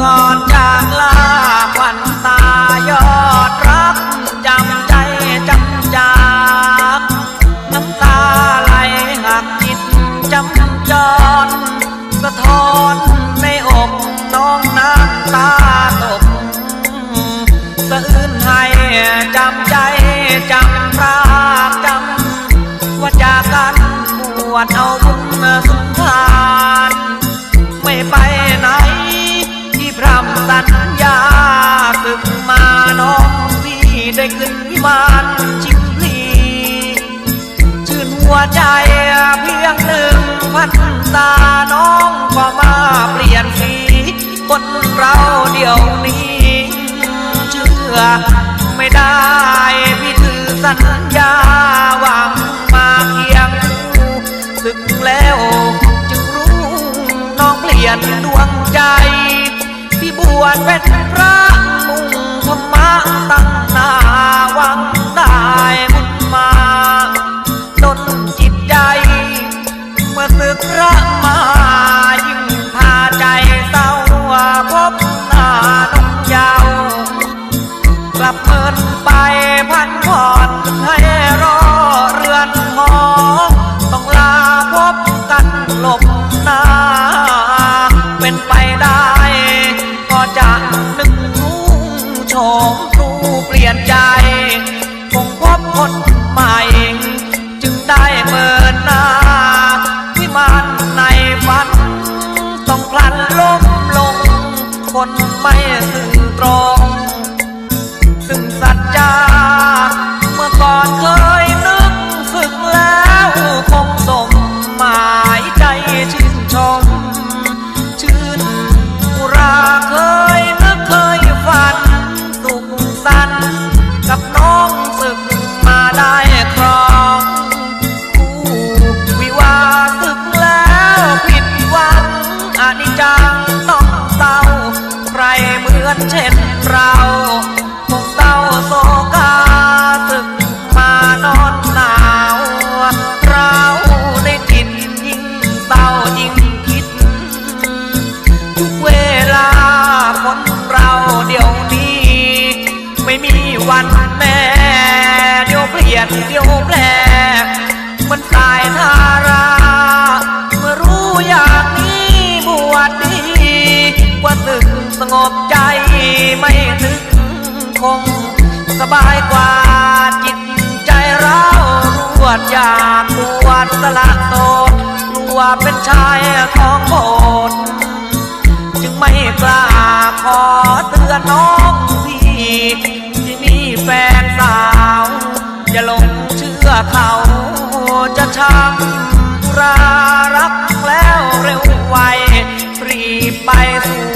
ก่อนจากลาควันตายอดรักจำใจจำจากน้ำตาไหลหักจิตจำจรสะท้อนในอกน้องน้ำตา ใจเพียงหนึ่งพันตาน้องก็มาเปลี่ยนสีคนเราเดี๋ยวนี้ เชื่อไม่ได้พี่ถือสัญญาหวังมาเคียงศึกแล้วจึงรู้น้องเปลี่ยนดวงใจ พี่บวชเป็นพระมุ่งธรรมะตั้งหน้าหวังได้ ใจเมื่อศึกพระมายิ่งพาใจเศร้าพบหน้าน้องยาว กลับเมินไปพันผ่อนให้รอเรือนหอต้องลาพบกันหลบหน้า เป็นไปได้ ก็จะนึกรู้โฉมครูเปลี่ยนใจ คงพบคนใหม่ ซึ่งสัจจา เมื่อก่อนเคยนึกสึกแล้วคงสมหมายใจชื่นชม ชื่นอุราเคยนึกเคยฝัน สุขสันกับน้องศึกมาได้ ยนเดียวแปลกมันสายทารา เมื่อรู้อย่างนี้บวชดีกว่าตึงสงบใจไม่ถึงคง สบายกว่าจิตใจเรารวดอยากบวชสละโสดกลัวเป็นชายของโบสจึงไม่กล้าขอเตือนน้อง พื่อเขาจะช้ำรารักแล้วเร็วไวรีบไปสู่